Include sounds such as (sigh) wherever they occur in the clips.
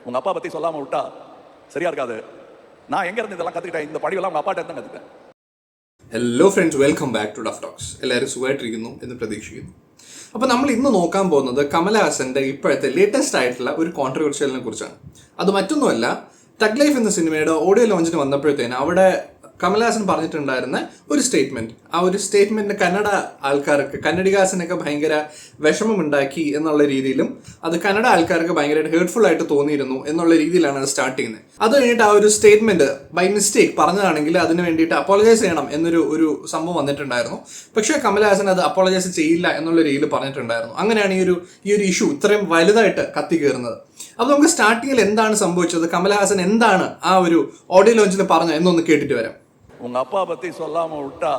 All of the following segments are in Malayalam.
உங்க அப்பா பத்தி சொல்லாம விட்டா சரியா இருக்காது நான் எங்க இருந்து இதெல்லாம் கத்துக்கிட்டேன் இந்த படிவெல்லாம் உங்க அப்பாட்ட இருந்து கத்துக்கிட்டேன் hello friends welcome back to duff talks എല്ലാവരും സുഖമായിട്ടിരിക്കുന്നു എന്ന് പ്രതീക്ഷിക്കുന്നു അപ്പോൾ നമ്മൾ ഇന്ന് നോക്കാൻ പോകുന്നത് കമലഹാസന്റെ ഇപ്പോഴത്തെ ലേറ്റസ്റ്റ് ആയിട്ടുള്ള ഒരു കോൺട്രവേഴ്ഷ്യലിനെ കുറിച്ചാണ് അത് മറ്റൊന്നുമല്ല ടഗ് ലൈഫ് എന്ന സിനിമയുടെ ഓഡിയോ ലോഞ്ചിന് വന്നപ്പോഴത്തേന് അവിടെ കമലഹാസൻ പറഞ്ഞിട്ടുണ്ടായിരുന്ന ഒരു സ്റ്റേറ്റ്മെന്റ് ആ ഒരു സ്റ്റേറ്റ്മെന്റ് കന്നഡ ആൾക്കാർക്ക് കന്നഡികാസനൊക്കെ ഭയങ്കര വിഷമമുണ്ടാക്കി എന്നുള്ള രീതിയിലും അത് കന്നഡ ആൾക്കാർക്ക് ഭയങ്കരമായിട്ട് ഹേർട്ട്ഫുൾ ആയിട്ട് തോന്നിയിരുന്നു എന്നുള്ള രീതിയിലാണ് അത് സ്റ്റാർട്ട് ചെയ്യുന്നത്. അത് കഴിഞ്ഞിട്ട് ആ ഒരു സ്റ്റേറ്റ്മെന്റ് ബൈ മിസ്റ്റേക്ക് പറഞ്ഞതാണെങ്കിൽ അതിന് വേണ്ടിയിട്ട് അപ്പോളജൈസ് ചെയ്യണം എന്നൊരു ഒരു സംഭവം വന്നിട്ടുണ്ടായിരുന്നു. പക്ഷേ കമലഹാസൻ അത് അപ്പോളജൈസ് ചെയ്യില്ല എന്നുള്ള രീതിയിൽ പറഞ്ഞിട്ടുണ്ടായിരുന്നു. അങ്ങനെയാണ് ഈ ഒരു ഈ ഒരു ഇഷ്യൂ ഇത്രയും വലുതായിട്ട് കത്തി കയറുന്നത്. അപ്പോൾ നമുക്ക് സ്റ്റാർട്ടിങ്ങിൽ എന്താണ് സംഭവിച്ചത്? കമലഹാസൻ എന്താണ് ആ ഒരു ഓഡിയോ ലോഞ്ചിൽ പറഞ്ഞത്? എന്നൊന്ന് കേട്ടിട്ട് വരാം. உங்க அப்பா பத்தி சொல்லாம விட்டா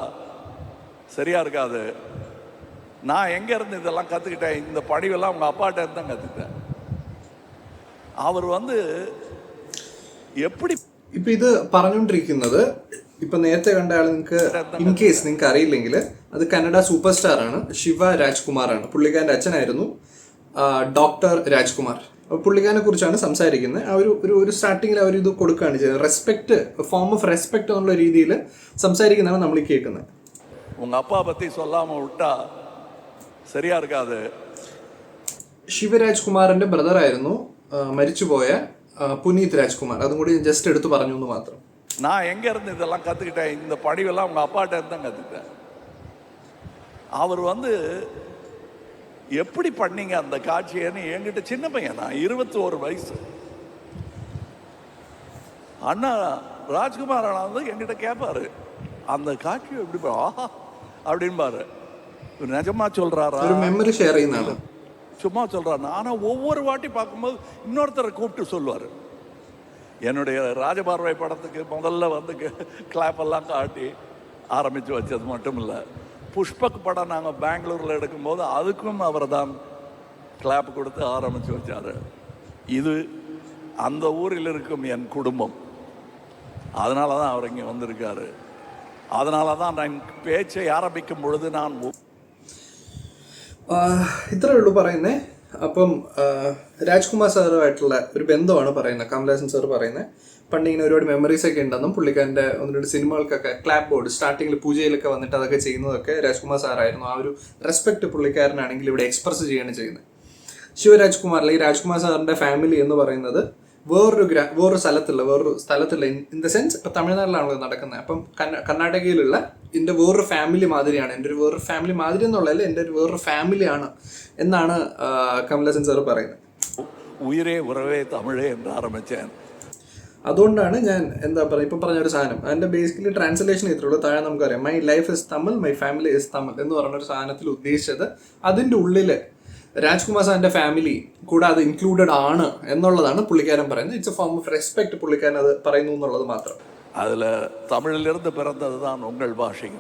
சரியா இருக்காது நான் எங்க இருந்து இதெல்லாம் கத்துக்கிட்டேன் இந்த படிவெல்லாம் உங்க அப்பாட்ட இருந்து தான் கத்துக்கிட்டேன் அவர் வந்து எப்படி ഇപ്പൊ ഇത് പറഞ്ഞുകൊണ്ടിരിക്കുന്നത് ഇപ്പൊ നേരത്തെ കണ്ട ആൾ നിങ്ങൾക്ക് ഇൻ കേസ് നിങ്ങൾക്ക് അറിയില്ലെങ്കിൽ അത് കന്നഡ സൂപ്പർ സ്റ്റാർ ആണ് ശിവ രാജ്കുമാർ ആണ് പുള്ളിക്കാരന്റെ അച്ഛനായിരുന്നു ഡോക്ടർ രാജ്കുമാർ അപ്പോൾ പുള്ളിക്കാരനെ കുറിച്ചാണ് സംസാരിക്കുന്നത് ആ ഒരു ഒരു ഒരു സ്റ്റാർട്ടിങ്ങിൽ അവർ ഇത് കൊടുക്കുകയാണ് ചെയ്യുന്നത് റെസ്പെക്ട് ഫോം ഓഫ് റെസ്പെക്ട് എന്നുള്ള രീതിയിൽ സംസാരിക്കുന്നതാണ് നമ്മൾ ഈ കേൾക്കുന്നത് உங்க அப்பா பத்தி சொல்லாம விட்டா சரியா இருக்காது ശിവരാജ്കുമാറിന്റെ ബ്രദറായിരുന്നു മരിച്ചുപോയ ആ, പുനീത് രാജ്കുമാർ അതും കൂടി ജസ്റ്റ് എടുത്ത് പറഞ്ഞു എന്ന് മാത്രം நான் எங்க இருந்து இதெல்லாம் கத்துக்கிட்டேன் இந்த படிவெல்லாம் உங்க அப்பாட்ட இருந்து தான் கத்துக்கிட்டேன் அவர் வந்து எப்படி பண்ணீங்க அந்த காட்சியன்னு என்கிட்ட சின்ன பையன் நான் இருபத்தோரு வயசு. அண்ணா ராஜ்குமார் அண்ணா வந்து என்கிட்ட கேட்பாரு அந்த காட்சி எப்படி ஆஹா அப்படின்பாரு. நிஜமா சொல்றாரா? மெமரி சும்மா சொல்றாரு ஆனால் ஒவ்வொரு வாட்டி பார்க்கும்போது இன்னொருத்தரை கூப்பிட்டு சொல்லுவார். என்னுடைய ராஜபார்வை படத்துக்கு முதல்ல வந்து கிளாப்பெல்லாம் காட்டி ஆரம்பித்து வச்சது மட்டும் இல்லை. புஷ்பக் படம் நாங்கள் பெங்களூரில் எடுக்கும்போது அதுக்கும் அவர் தான் கிளாப் கொடுத்து ஆரம்பித்து வச்சார் இது அந்த ஊரில் இருக்கும் என் குடும்பம் அதனால தான் அவர் இங்கே வந்திருக்காரு அதனால தான் நான் பேச்சை ஆரம்பிக்கும் பொழுது நான் ஒ- ആഹ് ഇത്രേ ഉള്ളൂ പറയുന്നേ അപ്പം ആഹ് രാജ്കുമാർ സാറുമായിട്ടുള്ള ഒരു ബന്ധമാണ് പറയുന്നത് കമലഹാസൻ സാർ പറയുന്നത് പണ്ട് ഇങ്ങനെ ഒരുപാട് മെമ്മറീസ് ഒക്കെ ഉണ്ടെന്നും പുള്ളിക്കാരന്റെ ഒന്ന് രണ്ട് സിനിമകൾക്കൊക്കെ ക്ലാപ്പ് ബോർഡ് സ്റ്റാർട്ടിങ്ങിൽ പൂജയിലൊക്കെ വന്നിട്ട് അതൊക്കെ ചെയ്യുന്നതൊക്കെ രാജ്കുമാർ സാറായിരുന്നു. ആ ഒരു റെസ്പെക്ട് പുള്ളിക്കാരനാണെങ്കിൽ ഇവിടെ എക്സ്പ്രസ് ചെയ്യാണ് ചെയ്യുന്നത്. ശിവരാജ്കുമാർ അല്ലെങ്കിൽ രാജ്കുമാർ സാറിന്റെ ഫാമിലി എന്ന് പറയുന്നത് വേറൊരു ഗ്രാ വേറൊരു സ്ഥലത്തുള്ള വേറൊരു സ്ഥലത്തുള്ള ഇൻ ദ സെൻസ് ഇപ്പം തമിഴ്നാട്ടിലാണല്ലോ നടക്കുന്നത്. അപ്പം കർണാടകയിലുള്ള എന്റെ വേറൊരു ഫാമിലി മാതിരിയാണ്. എന്റെ ഒരു വേറൊരു ഫാമിലി മാതിരി എന്നുള്ളതല്ല എന്റെ ഒരു വേറൊരു ഫാമിലിയാണ് എന്നാണ് കമലസൻ സാർ പറയുന്നത്. ഉയരേ ഉറവേ തമിഴേ എന്ന് ആരംഭിച്ചാൽ അതുകൊണ്ടാണ് ഞാൻ എന്താ പറയുക ഇപ്പം പറഞ്ഞ ഒരു സാധനം. അതിന്റെ ബേസിക്കലി ട്രാൻസ്ലേഷൻ ഇത്രയുള്ളൂ. താഴെ നമുക്കറിയാം. My life is Tamil my family is Tamil എന്ന് പറയുന്ന ഒരു സാധനത്തിൽ ഉദ്ദേശിച്ചത് അതിന്റെ ഉള്ളിൽ രാജ്കുമാർ സാറിന്റെ ഫാമിലി കൂടെ അത് ഇൻക്ലൂഡഡ് ആണ് എന്നുള്ളതാണ് പുള്ളിക്കാരൻ പറയുന്നത്. It's a form of respect പുള്ളിക്കാരൻ അത് പറയുന്നു എന്നുള്ളത് മാത്രം. അതിൽ തമിഴിലിരുന്ന് പിറന്നതാണ് ഉങ്ങൾ ഭാഷയും.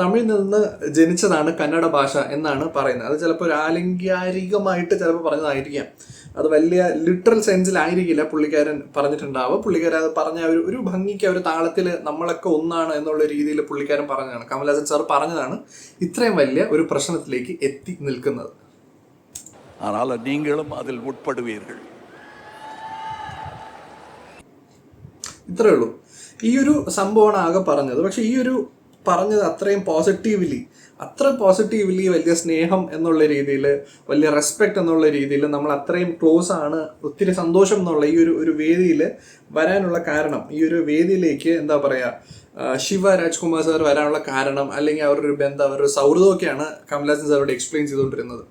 തമിഴിൽ നിന്ന് ജനിച്ചതാണ് കന്നഡ ഭാഷ എന്നാണ് പറയുന്നത്. അത് ചിലപ്പോൾ ആലങ്കാരികമായിട്ട് ചിലപ്പോൾ പറഞ്ഞതായിരിക്കാം. അത് വലിയ ലിറ്ററൽ സെൻസിലായിരിക്കില്ല പുള്ളിക്കാരൻ പറഞ്ഞിട്ടുണ്ടാവുക പുള്ളിക്കാരൻ അത് പറഞ്ഞ ഒരു ഒരു ഭംഗിക്ക് ഒരു താളത്തിൽ നമ്മളൊക്കെ ഒന്നാണ് എന്നുള്ള രീതിയിൽ പുള്ളിക്കാരൻ പറഞ്ഞതാണ് കമൽഹാസൻ സാർ പറഞ്ഞതാണ് ഇത്രയും വലിയ ഒരു പ്രശ്നത്തിലേക്ക് എത്തി നിൽക്കുന്നത് அதனால் நீங்களும் அதில் உட்படுவீர்கள் ഇത്രേ ഉള്ളൂ ഈ ഒരു സംഭവമാണ് ആകെ പറഞ്ഞത് പക്ഷെ ഈ ഒരു പറഞ്ഞത് അത്രയും പോസിറ്റീവ്ലി അത്ര പോസിറ്റീവ്ലി വലിയ സ്നേഹം എന്നുള്ള രീതിയിൽ വലിയ റെസ്പെക്റ്റ് എന്നുള്ള രീതിയിൽ നമ്മൾ അത്രയും ക്ലോസ് ആണ് ഒത്തിരി സന്തോഷം എന്നുള്ള ഈ ഒരു ഒരു വേദിയിൽ വരാനുള്ള കാരണം. ഈ ഒരു വേദിയിലേക്ക് എന്താ പറയുക ശിവ രാജ്കുമാർ സാർ വരാനുള്ള കാരണം അല്ലെങ്കിൽ അവരുടെ ഒരു ബന്ധം അവരുടെ സൗഹൃദമൊക്കെയാണ് കമലാസൻ സാറോട് എക്സ്പ്ലെയിൻ ചെയ്തുകൊണ്ടിരുന്നത്.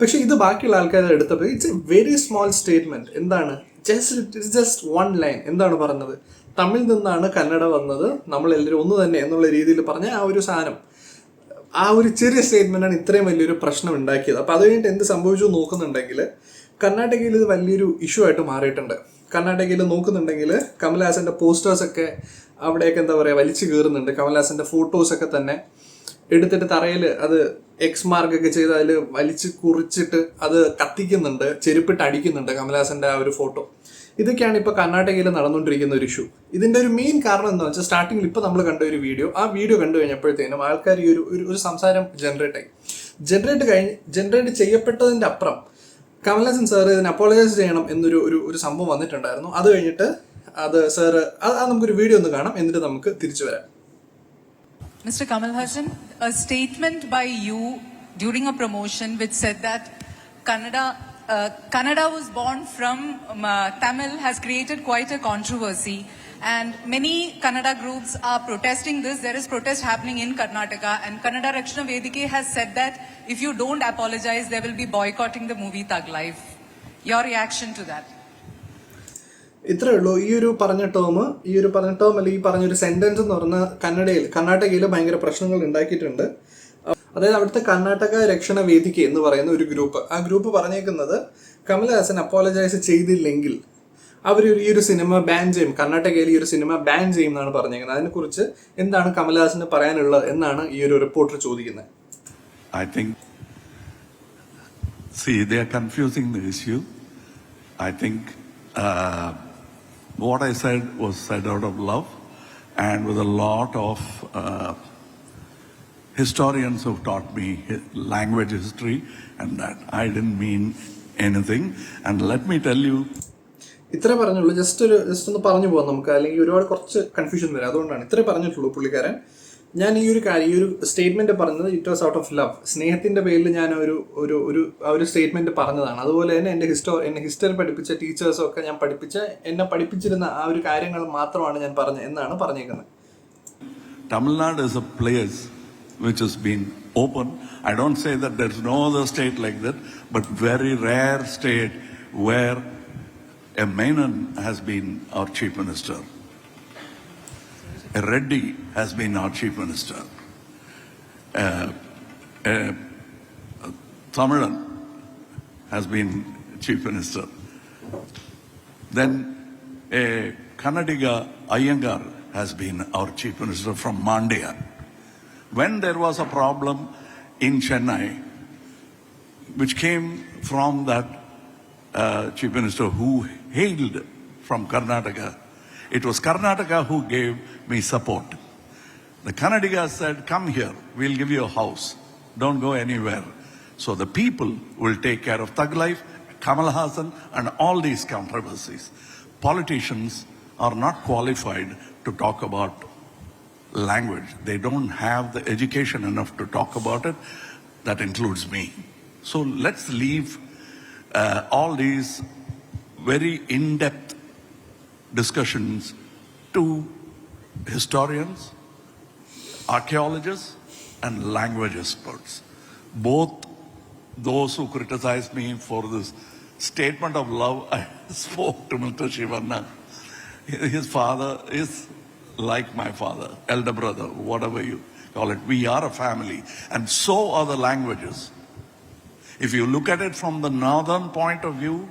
പക്ഷെ ഇത് ബാക്കിയുള്ള ആൾക്കാരെ എടുത്തപ്പോൾ it's a very small statement എന്താണ്? Just it's just one line എന്താണ് പറഞ്ഞത്? തമിഴിൽ നിന്നാണ് കന്നഡ വന്നത് നമ്മൾ എല്ലാവരും ഒന്ന് തന്നെ എന്നുള്ള രീതിയിൽ പറഞ്ഞ ആ ഒരു സാധനം. ആ ഒരു ചെറിയ സ്റ്റേറ്റ്മെന്റാണ് ഇത്രയും വലിയൊരു പ്രശ്നം ഉണ്ടാക്കിയത്. അപ്പൊ അത് കഴിഞ്ഞിട്ട് എന്ത് സംഭവിച്ചു നോക്കുന്നുണ്ടെങ്കിൽ കർണാടകയിൽ ഇത് വലിയൊരു ഇഷ്യൂ ആയിട്ട് മാറിയിട്ടുണ്ട്. കർണാടകയിൽ നോക്കുന്നുണ്ടെങ്കിൽ പോസ്റ്റേഴ്സ് ഒക്കെ അവിടെയൊക്കെ എന്താ പറയുക വലിച്ചു കയറുന്നുണ്ട് കമൽഹാസന്റെ ഫോട്ടോസൊക്കെ തന്നെ എടുത്തിട്ട് തറയിൽ അത് എക്സ് മാർക്കൊക്കെ ചെയ്ത് അതിൽ വലിച്ച് കുറിച്ചിട്ട് അത് കത്തിക്കുന്നുണ്ട് ചെരുപ്പിട്ട് അടിക്കുന്നുണ്ട് കമൽഹാസന്റെ ആ ഒരു ഫോട്ടോ ഇതൊക്കെയാണ് ഇപ്പോൾ കർണാടകയിൽ നടന്നുകൊണ്ടിരിക്കുന്ന ഒരു ഇഷ്യൂ ഇതിന്റെ ഒരു മെയിൻ കാരണം എന്താ വെച്ചാൽ സ്റ്റാർട്ടിങ്ങിൽ ഇപ്പോൾ നമ്മൾ കണ്ട ഒരു വീഡിയോ ആ വീഡിയോ കണ്ടു കഴിഞ്ഞപ്പോഴത്തേനും ആൾക്കാർ ഈ ഒരു ഒരു- സംസാരം ജനറേറ്റ് ആയി. ജനറേറ്റ് കഴിഞ്ഞ് ജനറേറ്റ് ചെയ്യപ്പെട്ടതിന്റെ അപ്പുറം കമൽഹാസൻ സാർ ഇതിന് അപ്പോളജൈസ് ചെയ്യണം എന്നൊരു ഒരു ഒരു സംഭവം വന്നിട്ടുണ്ടായിരുന്നു. അത് കഴിഞ്ഞിട്ട് അത് സാറ് അത് നമുക്കൊരു വീഡിയോ ഒന്ന് കാണാം. എന്നിട്ട് നമുക്ക് തിരിച്ചു വരാം. Mr. Kamal Hassan, a statement by you during a promotion which said that Kannada, uh, Kannada was born from um, uh, Tamil has created quite a controversy. And many Kannada groups are protesting this. There is protest happening in Karnataka. And Kannada Rakshana Vedike has said that if you don't apologize, they will be boycotting the movie Thug Life. Your reaction to that? ഇത്രേ ഉള്ളൂ ഈ ഒരു പറഞ്ഞ ടേം ഈ ഒരു പറഞ്ഞ ടേം അല്ലെങ്കിൽ ഈ പറഞ്ഞൊരു സെന്റൻസ് എന്ന് പറഞ്ഞ കന്നഡയിൽ കർണാടകയിൽ ഭയങ്കര പ്രശ്നങ്ങൾ ഉണ്ടാക്കിയിട്ടുണ്ട് അതായത് അവിടുത്തെ കർണാടക രക്ഷണ വേദിക എന്ന് പറയുന്ന ഒരു ഗ്രൂപ്പ്. ആ ഗ്രൂപ്പ് പറഞ്ഞേക്കുന്നത് കമൽഹാസൻ അപ്പോളജൈസ് ചെയ്തില്ലെങ്കിൽ അവർ ഈ ഒരു സിനിമ ബാൻ ചെയ്യും. കർണാടകയിൽ ഈ ഒരു സിനിമ ബാൻ ചെയ്യും എന്നാണ് പറഞ്ഞേക്കുന്നത്. അതിനെക്കുറിച്ച് എന്താണ് കമൽഹാസന് പറയാനുള്ളത് എന്നാണ് ഈ ഒരു റിപ്പോർട്ടർ ചോദിക്കുന്നത്. I think are confusing the issue. I think uh, what I said was said out of love and with a lot of uh, historians have taught me language history and that. I didn't mean anything. And let me tell you, ഇത്രേ പറഞ്ഞുള്ളൂ. ജസ്റ്റ് ഒരു ജസ്റ്റ് ഒന്ന് പറഞ്ഞു പോകാം നമുക്ക്. അല്ലെങ്കിൽ ഒരുപാട് കുറച്ച് കൺഫ്യൂഷൻ വരും. അതുകൊണ്ടാണ് ഇത്രേ പറഞ്ഞിട്ടുള്ളൂ പുള്ളിക്കാരൻ. ഞാൻ ഈ ഒരു കാര്യം ഈ ഒരു സ്റ്റേറ്റ്മെന്റ് പറഞ്ഞത് it was out of love സ്നേഹത്തിന്റെ പേരിൽ ഞാൻ ഒരു ഒരു ഒരു ആ ഒരു സ്റ്റേറ്റ്മെന്റ് പറഞ്ഞതാണ്. അതുപോലെ തന്നെ എന്റെ ഹിസ്റ്റോ എന്നെ ഹിസ്റ്ററി പഠിപ്പിച്ച ടീച്ചേഴ്സും ഒക്കെ ഞാൻ പഠിപ്പിച്ച എന്നെ പഠിപ്പിച്ചിരുന്ന ആ ഒരു കാര്യങ്ങൾ മാത്രമാണ് ഞാൻ പറഞ്ഞത് എന്നാണ് പറഞ്ഞേക്കുന്നത്. Tamil Nadu is a place which has been open. I don't say that there's no other state like that, but very rare state where a Menon has been our chief minister. A Reddy has been our chief minister. Uh, a, a Tamilan has been chief minister. Then a Kannadiga Iyengar has been our chief minister from Mandya. When there was a problem in Chennai, which came from that uh, chief minister who hailed from Karnataka, it was Karnataka who gave me support. The Kannadigas said, Come here, we'll give you a house. Don't go anywhere. So the people will take care of Thug Life, Kamal Hassan, and all these controversies. Politicians are not qualified to talk about language. They don't have the education enough to talk about it. That includes me. So let's leave uh, all these very in depth discussions to historians, archaeologists, and language experts. Both those who criticize me for this statement of love, (laughs) I spoke to Mr. Shivanna. His father is like my father, elder brother, whatever you call it. We are a family, and so are the languages. If you look at it from the northern point of view,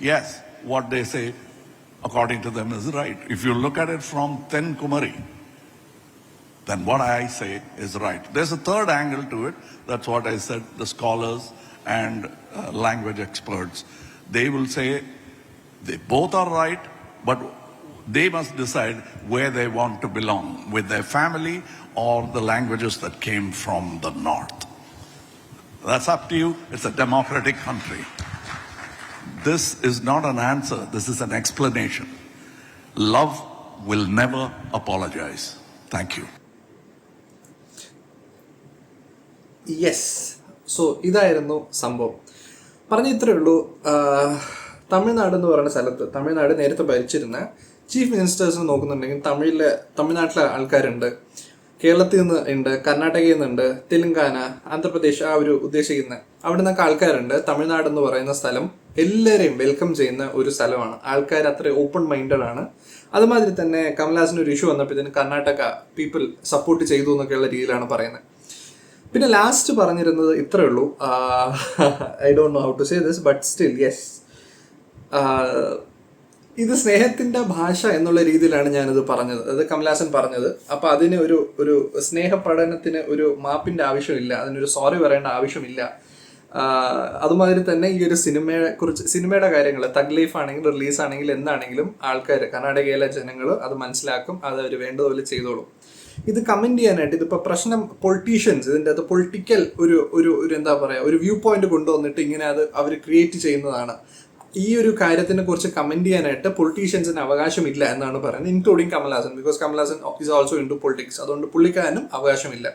yes, what they say, according to them, is right. If you look at it from Ten Kumari, then what I say is right. There's a third angle to it. That's what I said. The scholars and uh, language experts, they will say they both are right, but they must decide where they want to belong with their family or the languages that came from the north. That's up to you. It's a democratic country. This is not an answer, this is an explanation. Love will never apologize. Thank you. Yes so ഇതായിരുന്നു സംഭവം പറഞ്ഞ ഇത്രയേ ഉള്ളൂ തമിഴ്നാട് എന്ന് പറയുന്ന സ്ഥലത്ത് തമിഴ്നാട് നേരത്തെ ഭരിച്ചിരുന്ന ചീഫ് മിനിസ്റ്റേഴ്സിനെ നോക്കുന്നുണ്ടെങ്കിൽ തമിഴിലെ തമിഴ്നാട്ടിലെ ആൾക്കാരുണ്ട് കേരളത്തിൽ നിന്ന് ഉണ്ട് കർണാടകയിൽ നിന്നുണ്ട് തെലുങ്കാന ആന്ധ്രാപ്രദേശ് ആ ഒരു ഉദ്ദേശിക്കുന്ന അവിടെ നിന്നൊക്കെ ആൾക്കാരുണ്ട്. തമിഴ്നാട് എന്ന് പറയുന്ന സ്ഥലം എല്ലാവരെയും വെൽക്കം ചെയ്യുന്ന ഒരു സ്ഥലമാണ്. ആൾക്കാർ അത്ര ഓപ്പൺ മൈൻഡഡ് ആണ്. അതുമാതിരി തന്നെ കമൽഹാസിന് ഒരു ഇഷ്യൂ വന്നപ്പോഴത്തേന് കർണാടക പീപ്പിൾ സപ്പോർട്ട് ചെയ്തു എന്നൊക്കെയുള്ള രീതിയിലാണ് പറയുന്നത്. പിന്നെ ലാസ്റ്റ് പറഞ്ഞിരുന്നത് ഇത്രേ ഉള്ളൂ. I don't know how to say this but still yes ഇത് സ്നേഹത്തിന്റെ ഭാഷ എന്നുള്ള രീതിയിലാണ് ഞാനിത് പറഞ്ഞത്. അത് കമലഹാസൻ പറഞ്ഞത്. അപ്പൊ അതിന് ഒരു ഒരു സ്നേഹ പഠനത്തിന് ഒരു മാപ്പിന്റെ ആവശ്യമില്ല. അതിനൊരു സോറി പറയേണ്ട ആവശ്യമില്ല. അതുമാതിരി തന്നെ ഈ ഒരു സിനിമയെ കുറിച്ച് സിനിമയുടെ കാര്യങ്ങൾ തഗ് ലൈഫ് ആണെങ്കിൽ റിലീസ് ആണെങ്കിൽ എന്താണെങ്കിലും ആൾക്കാർ കർണാടകയിലെ ജനങ്ങൾ അത് മനസ്സിലാക്കും അത് അവർ വേണ്ടതുപോലെ ചെയ്തോളും. ഇത് കമന്റ് ചെയ്യാനായിട്ട് ഇതിപ്പോൾ പ്രശ്നം പൊളിറ്റീഷ്യൻസ് ഇതിന്റെ അത് പൊളിറ്റിക്കൽ ഒരു ഒരു ഒരു എന്താ പറയുക ഒരു വ്യൂ പോയിന്റ് കൊണ്ടുവന്നിട്ട് ഇങ്ങനെ അത് അവർ ക്രിയേറ്റ് ചെയ്യുന്നതാണ്. ഈ ഒരു കാര്യത്തിനെ കുറിച്ച് കമന്റ് ചെയ്യാനായിട്ട് പൊളിറ്റീഷ്യൻസിന് അവകാശമില്ല എന്നാണ് പറയുന്നത് including Kamal Haasan because Kamal Haasan is also in to politics അതുകൊണ്ട് പുള്ളിക്കാരനും അവകാശമില്ല.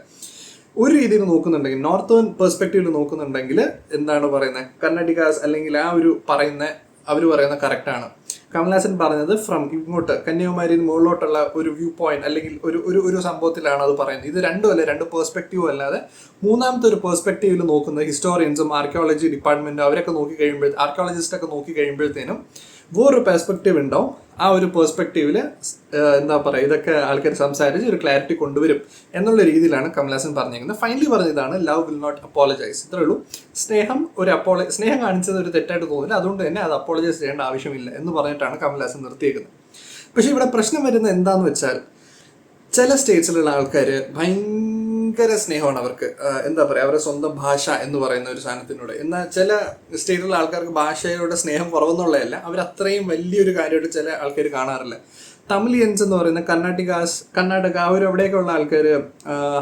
ഒരു രീതിയിൽ നോക്കുന്നുണ്ടെങ്കിൽ നോർത്തേൺ പെർസ്പെക്റ്റീവിൽ നോക്കുന്നുണ്ടെങ്കിൽ എന്താണ് പറയുന്നത്? കർണാടികാസ് അല്ലെങ്കിൽ ആ ഒരു പറയുന്ന അവർ പറയുന്ന കറക്റ്റാണ് കമൽഹാസൻ പറഞ്ഞത് ഫ്രം ഇങ്ങോട്ട് കന്യാകുമാരിയിൽ മുകളിലോട്ടുള്ള ഒരു വ്യൂ പോയിന്റ് അല്ലെങ്കിൽ ഒരു ഒരു ഒരു സംഭവത്തിലാണ് അത് പറയുന്നത്. ഇത് രണ്ടും അല്ല രണ്ട് പെർസ്പെക്റ്റീവ് അല്ലാതെ മൂന്നാമത്തെ ഒരു പെർസ്പെക്റ്റീവിൽ നോക്കുന്ന ഹിസ്റ്റോറിയൻസും ആർക്കിയോളജി ഡിപ്പാർട്ട്മെന്റും അവരൊക്കെ നോക്കി കഴിയുമ്പോൾ ആർക്കിയോളജിസ്റ്റ് ഒക്കെ നോക്കി കഴിയുമ്പോഴത്തേനും വേറൊരു പെർസ്പെക്റ്റീവ് ഉണ്ടാവും. ആ ഒരു പെർസ്പെക്റ്റീവിൽ എന്താ പറയുക ഇതൊക്കെ ആൾക്കാർ സംസാരിച്ച് ഒരു ക്ലാരിറ്റി കൊണ്ടുവരും എന്നുള്ള രീതിയിലാണ് കമലാസൻ പറഞ്ഞിരിക്കുന്നത്. ഫൈനലി പറഞ്ഞതാണ് ലവ് വിൽ നോട്ട് അപ്പോളജൈസ് ഇത്രേ ഉള്ളൂ. സ്നേഹം ഒരു അപ്പോള സ്നേഹം കാണിച്ചത് ഒരു തെറ്റായിട്ട് തോന്നില്ല അതുകൊണ്ട് തന്നെ അത് അപ്പോളജൈസ് ചെയ്യേണ്ട ആവശ്യമില്ല എന്ന് പറഞ്ഞിട്ടാണ് കമലാസൻ നിർത്തിയേക്കുന്നത്. പക്ഷേ ഇവിടെ പ്രശ്നം വരുന്നത് എന്താന്ന് വെച്ചാൽ ചില സ്റ്റേറ്റ്സിലുള്ള ആൾക്കാർ ഭയങ്കര സ്നേഹമാണ് അവർക്ക്. എന്താ പറയുക അവരുടെ സ്വന്തം ഭാഷ എന്ന് പറയുന്ന ഒരു സാധനത്തിനോട്. എന്നാൽ ചില സ്റ്റേറ്റിലുള്ള ആൾക്കാർക്ക് ഭാഷയോട് സ്നേഹം കുറവെന്നുള്ളതല്ല അവർ അത്രയും വലിയൊരു കാര്യമായിട്ട് ചില ആൾക്കാർ കാണാറില്ല. തമിലിയൻസ് എന്ന് പറയുന്ന കർണാട്ടികാസ് കർണാടക ആ ഒരു അവിടെയൊക്കെ ഉള്ള ആൾക്കാർ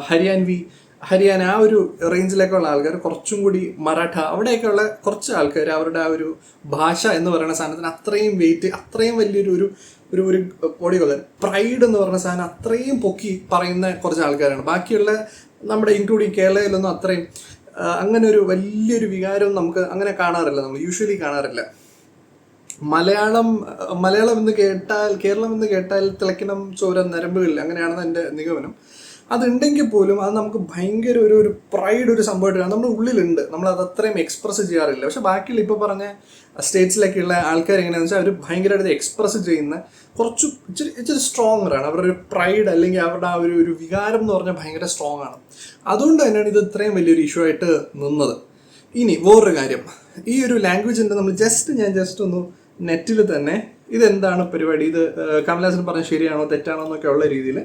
ഹരിയാൻവി ഹരിയാന ആ ഒരു റേഞ്ചിലേക്കുള്ള ആൾക്കാർ കുറച്ചും കൂടി മറാഠ അവിടെയൊക്കെയുള്ള കുറച്ച് ആൾക്കാർ അവരുടെ ആ ഒരു ഭാഷ എന്ന് പറയുന്ന സാധനത്തിന് അത്രയും വെയിറ്റ് അത്രയും വലിയൊരു ഒരു ഒരു ഒരു ബോഡി കൊള്ളൻ പ്രൈഡ് എന്ന് പറഞ്ഞ സാധനം അത്രയും പൊക്കി പറയുന്ന കുറച്ച് ആൾക്കാരാണ്. ബാക്കിയുള്ള നമ്മുടെ ഇൻക്ലൂഡിങ് കേരളയിലൊന്നും അത്രയും അങ്ങനെ ഒരു വലിയൊരു വികാരം നമുക്ക് അങ്ങനെ കാണാറില്ല. നമ്മൾ യൂഷ്വലി കാണാറില്ല. മലയാളം മലയാളം എന്ന് കേട്ടാൽ കേരളം എന്ന് കേട്ടാൽ തിളക്കണം ചോര നരമ്പുകളിൽ അങ്ങനെയാണെന്ന് എന്റെ നിഗമനം. അതുണ്ടെങ്കിൽ പോലും അത് നമുക്ക് ഭയങ്കര ഒരു ഒരു പ്രൈഡ് ഒരു സംഭവമായിട്ടാണ്. നമ്മുടെ ഉള്ളിലുണ്ട്. നമ്മൾ അത് അത്രയും എക്സ്പ്രസ് ചെയ്യാറില്ല. പക്ഷെ ബാക്കിയുള്ള ഇപ്പോൾ പറഞ്ഞ സ്റ്റേറ്റ്സിലൊക്കെയുള്ള ആൾക്കാർ എങ്ങനെയാണെന്ന് വെച്ചാൽ അവർ ഭയങ്കരമായിട്ട് എക്സ്പ്രസ് ചെയ്യുന്ന കുറച്ച് ഇച്ചിരി ഇച്ചിരി സ്ട്രോങ് ആണ്. അവരുടെ ഒരു പ്രൈഡ് അല്ലെങ്കിൽ അവരുടെ ആ ഒരു ഒരു വികാരം എന്ന് പറഞ്ഞാൽ ഭയങ്കര സ്ട്രോങ് ആണ്. അതുകൊണ്ട് തന്നെയാണ് ഇത് ഇത്രയും വലിയൊരു ഇഷ്യൂ ആയിട്ട് നിന്നത്. ഇനി വേറൊരു കാര്യം. ഈ ഒരു ലാംഗ്വേജിന്റെ നമ്മൾ ജസ്റ്റ് ഞാൻ ജസ്റ്റ് ഒന്ന് നെറ്റിൽ തന്നെ ഇതെന്താണ് പരിപാടി? ഇത് കമലഹാസൻ പറഞ്ഞ ശരിയാണോ തെറ്റാണോ എന്നൊക്കെ ഉള്ള രീതിയിൽ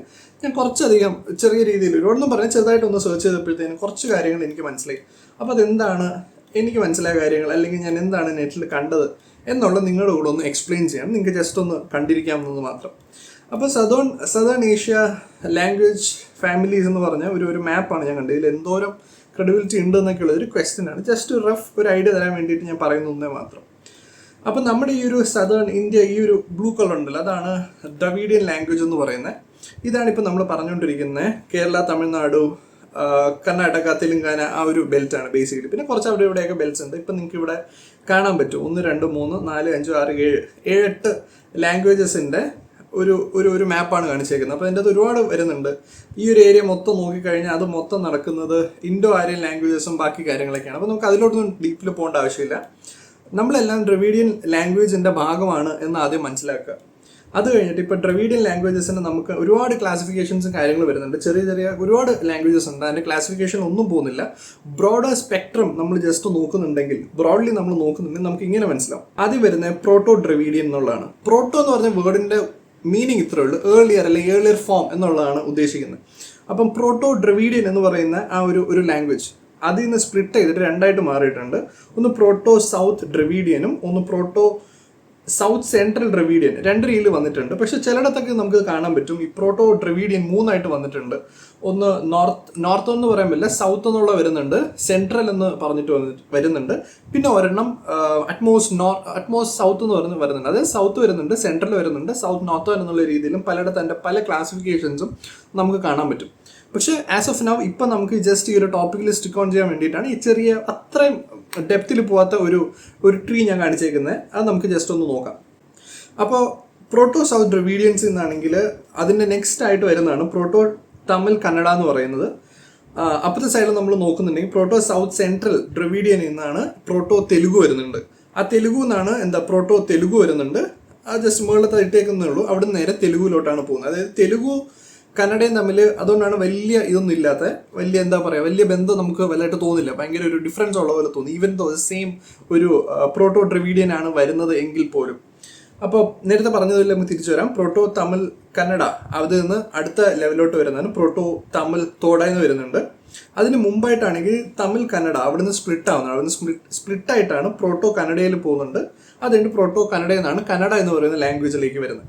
ഞാൻ കുറച്ചധികം ചെറിയ രീതിയിൽ ഒരുപാടൊന്നും പറഞ്ഞ് ചെറുതായിട്ടൊന്ന് സെർച്ച് ചെയ്തപ്പോഴത്തേനും കുറച്ച് കാര്യങ്ങൾ എനിക്ക് മനസ്സിലായി. അപ്പോൾ അതെന്താണ്? എനിക്ക് മനസ്സിലായ കാര്യങ്ങൾ അല്ലെങ്കിൽ ഞാൻ എന്താണ് നെറ്റിൽ കണ്ടത് എന്നുള്ളത് നിങ്ങളുടെ കൂടെ ഒന്ന് എക്സ്പ്ലെയിൻ ചെയ്യാം. നിങ്ങൾക്ക് ജസ്റ്റ് ഒന്ന് കണ്ടിരിക്കാമെന്നത് മാത്രം. അപ്പോൾ southern southern Asia language families എന്ന് പറഞ്ഞ ഒരു ഒരു മാപ്പാണ് ഞാൻ കണ്ടത്. ഇതിൽ എന്തോരം ക്രെഡിബിലിറ്റി ഉണ്ട് എന്നൊക്കെയുള്ള ഒരു ക്വസ്റ്റ്യൻ ആണ്. ജസ്റ്റ് ഒരു റഫ് ഒരു ഐഡിയ തരാൻ വേണ്ടിയിട്ട് ഞാൻ പറയുന്നതേ മാത്രം. അപ്പം നമ്മുടെ ഈ ഒരു സദേൺ ഇന്ത്യ ഈ ഒരു ബ്ലൂ കളർ ഉണ്ടല്ലോ അതാണ് ദ്രവീഡിയൻ ലാംഗ്വേജ് എന്ന് പറയുന്നത്. ഇതാണ് ഇപ്പം നമ്മൾ പറഞ്ഞുകൊണ്ടിരിക്കുന്നത് കേരള തമിഴ്നാട് കർണാടക തെലുങ്കാന ആ ഒരു ബെൽറ്റ് ആണ് ബേസിക്കലി പിന്നെ കുറച്ച് അവിടെ ഇവിടെയൊക്കെ ബെൽറ്റ്സ് ഉണ്ട്. ഇപ്പം നിങ്ങൾക്ക് ഇവിടെ കാണാൻ പറ്റും. ഒന്ന് രണ്ട് മൂന്ന് നാല് അഞ്ച് ആറ് ഏഴ് ഏഴെട്ട് ലാംഗ്വേജസിന്റെ ഒരു ഒരു ഒരു മാപ്പാണ് കാണിച്ചേക്കുന്നത്. അപ്പോൾ അതിന്റെ അത് ഒരുപാട് വരുന്നുണ്ട്. ഈ ഒരു ഏരിയ മൊത്തം നോക്കിക്കഴിഞ്ഞാൽ അത് മൊത്തം നടക്കുന്നത് ഇൻഡോ ആര്യൻ ലാംഗ്വേജസും ബാക്കി കാര്യങ്ങളൊക്കെയാണ്. അപ്പോൾ നമുക്ക് അതിലോട്ടൊന്നും ഡീപ്പിൽ പോകേണ്ട ആവശ്യമില്ല. നമ്മളെല്ലാം ദ്രവീഡിയൻ ലാംഗ്വേജിന്റെ ഭാഗമാണ് എന്ന് ആദ്യം മനസ്സിലാക്കുക. അത് കഴിഞ്ഞിട്ട് ഇപ്പോൾ ദ്രവീഡിയൻ ലാംഗ്വേജസിന് നമുക്ക് ഒരുപാട് ക്ലാസിഫിക്കേഷൻസും കാര്യങ്ങൾ വരുന്നുണ്ട്. ചെറിയ ചെറിയ ഒരുപാട് ലാംഗ്വേജസ് ഉണ്ട്. അതിന്റെ ക്ലാസിഫിക്കേഷൻ ഒന്നും പോകുന്നില്ല. ബ്രോഡർ സ്പെക്ട്രം നമ്മൾ ജസ്റ്റ് നോക്കുന്നുണ്ടെങ്കിൽ ബ്രോഡ്ലി നമ്മൾ നോക്കുന്നുണ്ടെങ്കിൽ നമുക്ക് ഇങ്ങനെ മനസ്സിലാവും. ആദ്യം വരുന്നത് പ്രോട്ടോ ഡ്രവീഡിയൻ എന്നുള്ളതാണ്. പ്രോട്ടോ എന്ന് പറഞ്ഞ വേർഡിന്റെ മീനിങ് ഇത്രേ ഉള്ളൂ. ഏർലിയർ അല്ലെങ്കിൽ ഏർലിയർ ഫോം എന്നുള്ളതാണ് ഉദ്ദേശിക്കുന്നത്. അപ്പം പ്രോട്ടോ ഡ്രവീഡിയൻ എന്ന് പറയുന്ന ആ ഒരു ഒരു ലാംഗ്വേജ് അതിൽ നിന്ന് സ്പ്ലിറ്റ് ചെയ്തിട്ട് രണ്ടായിട്ട് മാറിയിട്ടുണ്ട്. ഒന്ന് പ്രോട്ടോ സൗത്ത് ഡ്രവീഡിയനും ഒന്ന് പ്രോട്ടോ സൗത്ത് സെൻട്രൽ ഡ്രവീഡിയൻ രണ്ട് രീതിയിൽ വന്നിട്ടുണ്ട്. പക്ഷേ ചിലയിടത്തൊക്കെ നമുക്ക് കാണാൻ പറ്റും. ഈ പ്രോട്ടോ ഡ്രവീഡിയൻ മൂന്നായിട്ട് വന്നിട്ടുണ്ട്. ഒന്ന് നോർത്ത് നോർത്ത് എന്ന് പറയാൻ പറ്റില്ല സൗത്ത് എന്നുള്ള വരുന്നുണ്ട്. സെൻട്രൽ എന്ന് പറഞ്ഞിട്ട് വരുന്നുണ്ട്. പിന്നെ ഒരെണ്ണം അറ്റ്മോസ് നോർ അറ്റ്മോസ് സൗത്ത് എന്ന് പറയുന്നത് വരുന്നുണ്ട്. അതായത് സൗത്ത് വരുന്നുണ്ട് സെൻട്രൽ വരുന്നുണ്ട് സൗത്ത് നോർത്ത് എന്നുള്ള രീതിയിലും പലയിടത്ത് പല ക്ലാസിഫിക്കേഷൻസും നമുക്ക് കാണാൻ പറ്റും. പക്ഷേ ആസ് ഓഫ് നൗ ഇപ്പം നമുക്ക് ജസ്റ്റ് ഈ ഒരു ടോപ്പിക്കിൽ സ്റ്റിക്ക് ഓൺ ചെയ്യാൻ വേണ്ടിയിട്ടാണ് ഈ ചെറിയ അത്രയും ഡെപ്തിൽ പോകാത്ത ഒരു ഒരു ട്രീ ഞാൻ കാണിച്ചേക്കുന്നത് അത് നമുക്ക് ജസ്റ്റ് ഒന്ന് നോക്കാം. അപ്പോൾ പ്രോട്ടോ സൗത്ത് ഡ്രവീഡിയൻസ് എന്നാണെങ്കിൽ അതിന്റെ നെക്സ്റ്റ് ആയിട്ട് വരുന്നതാണ് പ്രോട്ടോ തമിഴ് കന്നഡ എന്ന് പറയുന്നത്. അപ്പുറത്തെ സൈഡിൽ നമ്മൾ നോക്കുന്നുണ്ടെങ്കിൽ പ്രോട്ടോ സൗത്ത് സെൻട്രൽ ഡ്രവീഡിയൻ എന്നാണ് പ്രോട്ടോ തെലുഗു വരുന്നുണ്ട്. ആ തെലുഗു എന്നാണ് എന്താ പ്രോട്ടോ തെലുഗു വരുന്നുണ്ട്. ആ ജസ്റ്റ് മുകളിലത്തെ ഇട്ടേക്കുന്നേ ഉള്ളൂ. അവിടെ നേരെ തെലുഗുവിലോട്ടാണ് പോകുന്നത്. അതായത് തെലുഗു കന്നഡയും തമ്മിൽ അതുകൊണ്ടാണ് വലിയ ഇതൊന്നും ഇല്ലാത്ത വലിയ എന്താ പറയുക വലിയ ബന്ധം നമുക്ക് വലുതായിട്ട് തോന്നില്ല. ഭയങ്കര ഒരു ഡിഫറൻസ് ഉള്ള പോലെ തോന്നി. ഈവൻ ദോ സെയിം ഒരു പ്രോട്ടോ ഡ്രവീഡിയൻ ആണ് വരുന്നത് എങ്കിൽ പോലും. അപ്പോൾ നേരത്തെ പറഞ്ഞതിൽ നമുക്ക് തിരിച്ചു വരാം. പ്രോട്ടോ തമിഴ് കന്നഡ അതിൽ നിന്ന് അടുത്ത ലെവലിലോട്ട് വരുന്നതാണ്. പ്രോട്ടോ തമിഴ് തോടായിന്ന് വരുന്നുണ്ട്. അതിന് മുമ്പായിട്ടാണെങ്കിൽ തമിഴ് കന്നഡ അവിടുന്ന് സ്പ്ലിറ്റ് ആവുന്നത് അവിടുന്ന് സ്പ്ലിറ്റ് സ്പ്ലിറ്റ് ആയിട്ടാണ് പ്രോട്ടോ കന്നഡയിൽ പോകുന്നുണ്ട്. അതുകൊണ്ട് പ്രോട്ടോ കന്നഡ എന്നാണ് കന്നഡ എന്ന് പറയുന്ന ലാംഗ്വേജിലേക്ക് വരുന്നത്.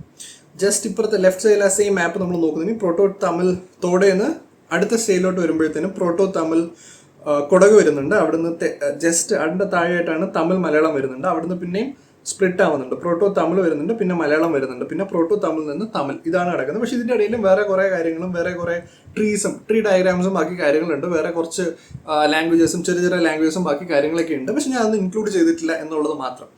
ജസ്റ്റ് ഇപ്പുറത്തെ ലെഫ്റ്റ് സൈഡിലെ സെയിം മാപ്പ് നമ്മൾ നോക്കുന്നതിന് പ്രോട്ടോ തമിൽ തോടേന്ന് അടുത്ത സ്റ്റേജിലോട്ട് വരുമ്പോഴത്തേനും പ്രോട്ടോ തമിൽ കുടക് വരുന്നുണ്ട്. അവിടുന്ന് ജസ്റ്റ് അതിന്റെ താഴെയായിട്ടാണ് തമിഴ് മലയാളം വരുന്നുണ്ട്. അവിടുന്ന് പിന്നെയും സ്പ്ലിറ്റ് ആവുന്നുണ്ട്. പ്രോട്ടോ തമിഴ് വരുന്നുണ്ട് പിന്നെ മലയാളം വരുന്നുണ്ട്. പിന്നെ പ്രോട്ടോ തമിഴ് നിന്ന് തമിഴ് ഇതാണ് നടക്കുന്നത് പക്ഷേ ഇതിന്റെ ഇടയിലും വേറെ കുറേ കാര്യങ്ങളും വേറെ കുറേ ട്രീസും ട്രീ ഡയഗ്രാംസും ബാക്കി കാര്യങ്ങളുണ്ട്. വേറെ കുറച്ച് ലാംഗ്വേജസും ചെറിയ ചെറിയ ലാംഗ്വേജസും ബാക്കി കാര്യങ്ങളൊക്കെ ഉണ്ട്. പക്ഷെ ഞാൻ അത് ഇൻക്ലൂഡ് ചെയ്തിട്ടില്ല എന്നുള്ളത് മാത്രം.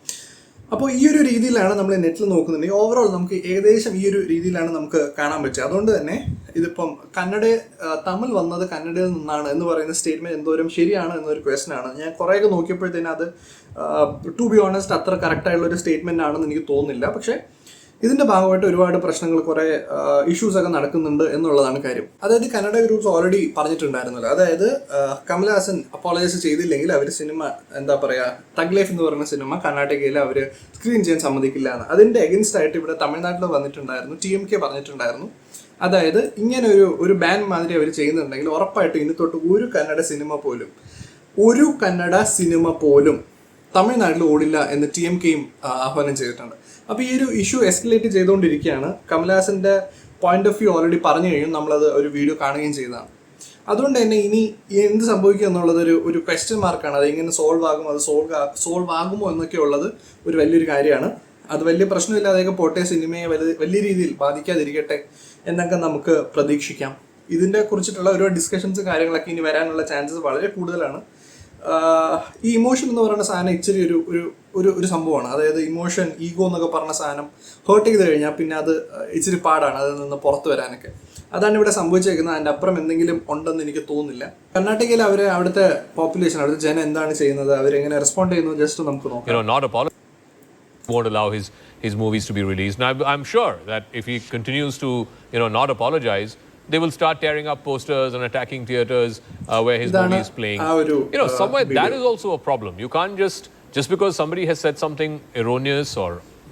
അപ്പോൾ ഈ ഒരു രീതിയിലാണ് നമ്മൾ നെറ്റിൽ നോക്കുന്നുണ്ടെങ്കിൽ ഓവറോൾ നമുക്ക് ഏകദേശം ഈ ഒരു രീതിയിലാണ് നമുക്ക് കാണാൻ പറ്റുക. അതുകൊണ്ട് തന്നെ ഇതിപ്പം കന്നഡ തമിഴ് വന്നത് കന്നഡയിൽ നിന്നാണ് എന്ന് പറയുന്ന സ്റ്റേറ്റ്മെന്റ് എന്തോരം ശരിയാണ് എന്നൊരു ക്വസ്റ്റൻ ആണ്. ഞാൻ കുറേയൊക്കെ നോക്കിയപ്പോഴത്തേനും അത് ടു ബി ഓണസ്റ്റ് അത്ര കറക്റ്റ് ആയിട്ടുള്ള ഒരു സ്റ്റേറ്റ്മെന്റ് ആണെന്ന് എനിക്ക് തോന്നുന്നില്ല. പക്ഷേ ഇതിന്റെ ഭാഗമായിട്ട് ഒരുപാട് പ്രശ്നങ്ങൾ കുറെ ഇഷ്യൂസ് ഒക്കെ നടക്കുന്നുണ്ട് എന്നുള്ളതാണ് കാര്യം. അതായത് കന്നഡ ഗ്രൂപ്പ്സ് ഓൾറെഡി പറഞ്ഞിട്ടുണ്ടായിരുന്നല്ലോ. അതായത് കമൽഹാസൻ അപ്പോളജൈസ് ചെയ്തില്ലെങ്കിൽ അവർ സിനിമ എന്താ പറയാ തഗ് ലൈഫ് എന്ന് പറയുന്ന സിനിമ കർണാടകയിൽ അവർ സ്ക്രീൻ ചെയ്യാൻ സമ്മതിക്കില്ല എന്ന്. അതിന്റെ എഗൻസ്റ്റ് ആയിട്ട് ഇവിടെ തമിഴ്നാട്ടിൽ വന്നിട്ടുണ്ടായിരുന്നു ടി എം കെ പറഞ്ഞിട്ടുണ്ടായിരുന്നു. അതായത് ഇങ്ങനെ ഒരു ഒരു ബാൻ മാതിരി അവർ ചെയ്യുന്നുണ്ടെങ്കിൽ ഉറപ്പായിട്ട് ഇനി തൊട്ട് ഒരു കന്നഡ സിനിമ പോലും ഒരു കന്നഡ സിനിമ പോലും തമിഴ്നാട്ടിൽ ഓടില്ല എന്ന് ടി എം കെയും ആഹ്വാനം ചെയ്തിട്ടുണ്ട്. അപ്പോൾ ഈ ഒരു ഇഷ്യൂ എസ്കലേറ്റ് ചെയ്തുകൊണ്ടിരിക്കുകയാണ്. കമൽഹാസന്റെ പോയിന്റ് ഓഫ് വ്യൂ ഓൾറെഡി പറഞ്ഞു കഴിഞ്ഞു. നമ്മളത് ഒരു വീഡിയോ കാണുകയും ചെയ്തതാണ്. അതുകൊണ്ട് തന്നെ ഇനി എന്ത് സംഭവിക്കും എന്നുള്ളത് ഒരു ഒരു ക്വസ്റ്റ്യൻ മാർക്കാണ് അത് എങ്ങനെ സോൾവ് ആകും അത് സോൾവ് സോൾവ് ആകുമോ എന്നൊക്കെ ഉള്ളത് ഒരു വലിയൊരു കാര്യമാണ്. അത് വലിയ പ്രശ്നമില്ലാതെയൊക്കെ പോട്ടെ. സിനിമയെ വലിയ വലിയ രീതിയിൽ ബാധിക്കാതിരിക്കട്ടെ എന്നൊക്കെ നമുക്ക് പ്രതീക്ഷിക്കാം. ഇതിനെ കുറിച്ചിട്ടുള്ള ഓരോ ഡിസ്കഷൻസ് കാര്യങ്ങളൊക്കെ ഇനി വരാനുള്ള ചാൻസസ് വളരെ കൂടുതലാണ്. ഈ ഇമോഷൻ എന്ന് പറയുന്ന സാധനം ഇച്ചിരി ഒരു ഒരു ഒരു ഒരു സംഭവമാണ് അതായത് ഇമോഷൻ ഈഗോ എന്നൊക്കെ പറഞ്ഞ സാധനം ഹേർട്ട് ചെയ്ത് കഴിഞ്ഞാൽ പിന്നെ അത് ഇച്ചിരി പാടാണ് അതിൽ നിന്ന് പുറത്ത് വരാനൊക്കെ അതാണ് ഇവിടെ സംഭവിച്ചേക്കുന്നത് അതിന്റെ അപ്പുറം എന്തെങ്കിലും ഉണ്ടെന്ന് എനിക്ക് തോന്നുന്നില്ല കർണാടകയിൽ അവർ അവിടുത്തെ പോപ്പുലേഷൻ അവിടുത്തെ ജനം എന്താണ് ചെയ്യുന്നത് അവരെങ്ങനെ റെസ്പോണ്ട് ചെയ്യുന്നു ജസ്റ്റ് നമുക്ക് നോക്കാം you know, not apologize, won't allow his, his movies to be released. Now, I'm- sure that if he continues to, you know, not apologize, they will start tearing up posters and attacking theaters uh, where his movie is playing. You know, uh, somewhere that is also a problem. You can't just, just because somebody has said something erroneous or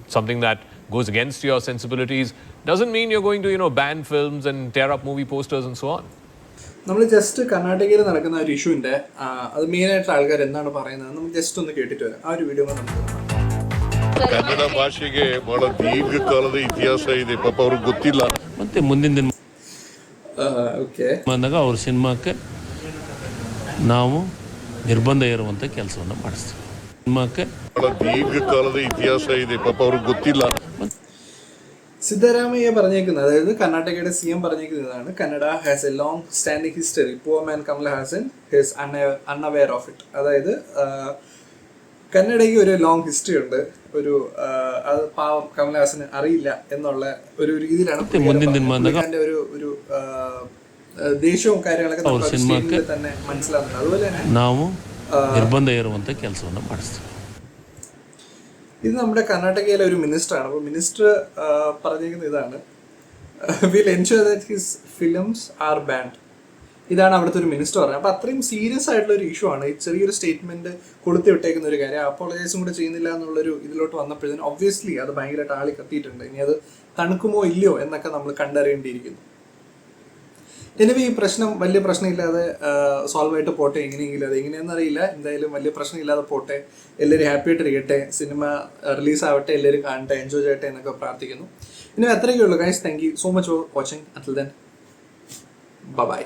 something that goes against your sensibilities, doesn't mean you're going to, you know, ban films and tear up movie posters and so on. നമ്മൾ ജസ്റ്റ് കർണാടകയിൽ നടക്കുന്ന ഒരു ഇഷ്യൂവിന്റെ അത് മെയിൻ ആയിട്ടുള്ള ആൾക്കാർ എന്താണ് പറയുന്നത് നമുക്ക് ജസ്റ്റ് ഒന്ന് കേട്ടിട്ട് വരാം ആ ഒരു വീഡിയോ നമുക്ക് കാണാം. ಕನ್ನಡ ಭಾಷೆಗೆ ಬಹಳ ದೀರ್ಘಕಾಲದ ಇತಿಹಾಸ ಇದೆ ಪಾಪ ಅವ್ರಿಗೆ ಗೊತ್ತಿಲ್ಲ ಮತ್ತು ಮುಂದಿನ ದಿನ ആ, ಓಕೆ ಬಂದಾಗ ಅವ್ರ ಸಿನಿಮಾಕ್ಕೆ ನಾವು ನಿರ್ಬಂಧ ಇರುವಂಥ ಕೆಲಸವನ್ನು ಮಾಡಿಸ್ತೀವಿ ಸಿನಿಮಾಕ್ಕೆ ಬಹಳ ದೀರ್ಘಕಾಲದ ಇತಿಹಾಸ ಇದೆ ಪಾಪ ಅವ್ರಿಗೆ ಗೊತ್ತಿಲ್ಲ സിദ്ധരാമയ്യ പറഞ്ഞേക്കുന്നത് അതായത് കർണാടകയുടെ C M പറഞ്ഞേക്കുന്നതാണ് Kannada has a long standing history poor man Kamal Haasan is unaware of it അതായത് ആ, കന്നഡയ്ക്ക് ഒരു ലോങ് ഹിസ്റ്ററി ഉണ്ട് ഒരു ആ, അത് പാവം കമൽഹാസന് അറിയില്ല എന്നുള്ള ഒരു രീതിയിലാണ് ಮುಂದಿನ ದಿನ ಬಂದಾಗ പുള്ളിക്കാരന്റെ ഒരു ഒരു ആ, ആ, ദേഷ്യവും കാര്യങ്ങളൊക്കെ നമുക്ക് ആ ഒരു സിനിമക്ക് scene ൽ തന്നെ മനസ്സിലാകുന്നുണ്ട് അതുപോലെ തന്നെ ನಾವು ನಿರ್ಬಂಧ ಇರುವಂಥ ಕೆಲಸವನ್ನು ಮಾಡಿಸ್ತೀವಿ ഇത് നമ്മുടെ കർണാടകയിലെ ഒരു മിനിസ്റ്ററാണ് അപ്പോൾ മിനിസ്റ്റർ പറഞ്ഞിരിക്കുന്ന ഇതാണ് will ensure that his films are banned ഇതാണ് അവിടുത്തെ ഒരു മിനിസ്റ്റർ പറഞ്ഞത് അപ്പോൾ അത്രയും സീരിയസ് ആയിട്ടുള്ള ഒരു ഇഷ്യൂ ആണ് ഈ ചെറിയൊരു സ്റ്റേറ്റ്മെന്റ് കൊളുത്തി വിട്ടേക്കുന്ന ഒരു കാര്യം അപ്പോളജൈസും കൂടെ ചെയ്യുന്നില്ല എന്നുള്ളൊരു ഇതിലോട്ട് വന്നപ്പോഴത്തേനും ഒബ്വിയസ്ലി അത് ഭയങ്കരമായിട്ട് ആളി കത്തിയിട്ടുണ്ട് ഇനി അത് തണുക്കുമോ ഇല്ലയോ എന്നൊക്കെ നമ്മൾ കണ്ടറിയേണ്ടിയിരിക്കുന്നു എനിവേ ഈ പ്രശ്നം വലിയ പ്രശ്നമില്ലാതെ സോൾവ് ആയിട്ട് പോട്ടെ എങ്ങനെയെങ്കിലും അത് എങ്ങനെയാണെന്ന് അറിയില്ല. എന്തായാലും വലിയ പ്രശ്നമില്ലാതെ പോട്ടെ. എല്ലാവരും ഹാപ്പി ആയിട്ടിരിക്കട്ടെ. സിനിമ റിലീസ് ആവട്ടെ എല്ലാവരും കാണട്ടെ എൻജോയ് ചെയ്യട്ടെ എന്നൊക്കെ പ്രാർത്ഥിക്കുന്നു. ഇനി അത്രയൊക്കെ ഉള്ളൂ guys thank you so much for watching until then bye